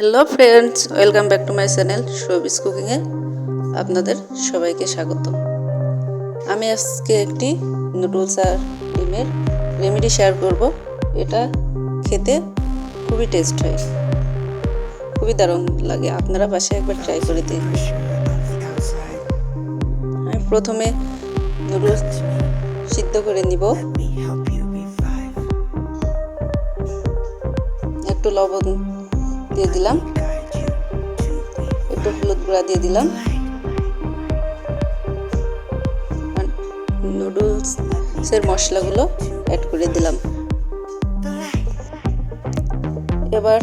Hello friends welcome back to my channel Shobi's কুকিংয়ে আপনাদের সবাইকে স্বাগত আমি আজকে একটি নুডলস আর ডিমের রেমেডি শেয়ার করব। এটা খেতে খুবই টেস্ট হয়। খুবই দারুণ লাগে। আপনারা বাসায় একবার ট্রাই করে দেখবেন। আমি প্রথমে নুডলস সিদ্ধ করে নিব। একটু লবণ দিয়ে দিলাম। একটু হলুদ গুঁড়া দিয়ে দিলাম। নুডলসের মশলাগুলো অ্যাড করে দিলাম। এবার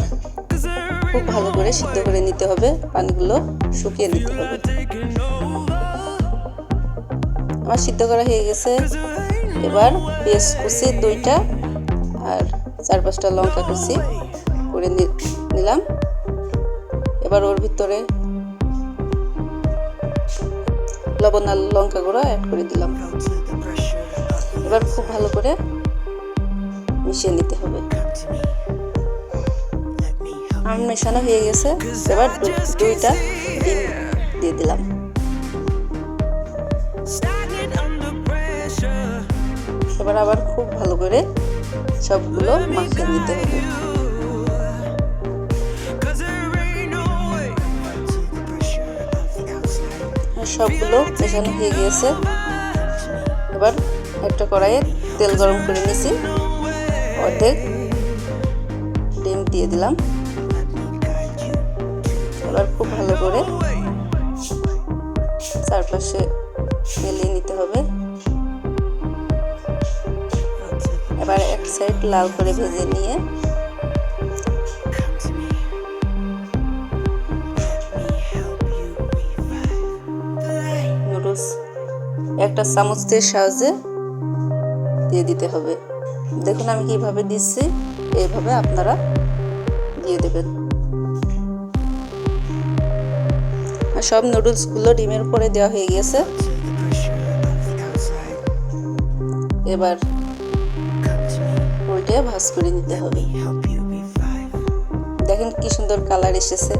খুব ভালো করে সিদ্ধ করে নিতে হবে। পানিগুলো শুকিয়ে নিতে হবে। আমার সিদ্ধ করা হয়ে গেছে। এবার পেঁয়াজ কুচি, দুইটা, আর চার পাঁচটা লঙ্কা কুচি। করে নিলাম। এবার ওর ভিতরে লবণ আর লঙ্কা গুঁড়ো অ্যাড করে দিলাম। এবার খুব ভালো করে মিশিয়ে নিতে হবে। আমার মেশানো হয়ে গেছে। এবার দুইটা ডিম দিয়ে দিলাম। এবার আবার খুব ভালো করে সবগুলো মাখিয়ে নিতে হবে। সবগুলো মেশানো হয়ে গিয়েছে। এবার একটা কড়াইয়ে তেল গরম করে নিয়েছি। অর্ধেক ডিম দিয়ে দিলাম। এবার খুব ভালো করে চারপাশে মেলিয়ে নিতে হবে। এবার এক সাইড লাল করে ভেজে নিয়ে একটা চামচের সাহায্যে দিয়ে দিতে হবে। দেখুন আমি কীভাবে দিচ্ছি। এইভাবে আপনারা দিয়ে দেবেন। সব নুডলসগুলো ডিমের উপরে দেওয়া হয়ে গেছে। এবার উল্টে ভাজ করে নিতে হবে। দেখেন কি সুন্দর কালার এসেছে।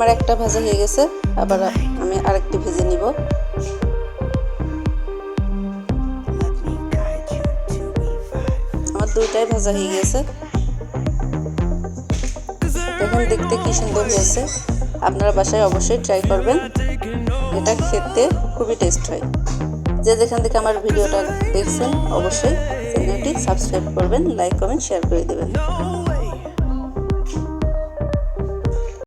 আমার একটা ভাজা হয়ে গেছে, আবার আমি আরেকটি ভেজে নিব। আমার দুইটাই ভাজা হয়ে গেছে। দেখুন দেখতে কি সুন্দর হয়েছে। আপনারা বাসায় অবশ্যই ট্রাই করবেন। এটা খেতে খুবই টেস্ট হয়। যে যেখান থেকে আমার ভিডিওটা দেখছেন, অবশ্যই চ্যানেলটি সাবস্ক্রাইব করবেন লাইক কমেন্ট শেয়ার করে দেবেন।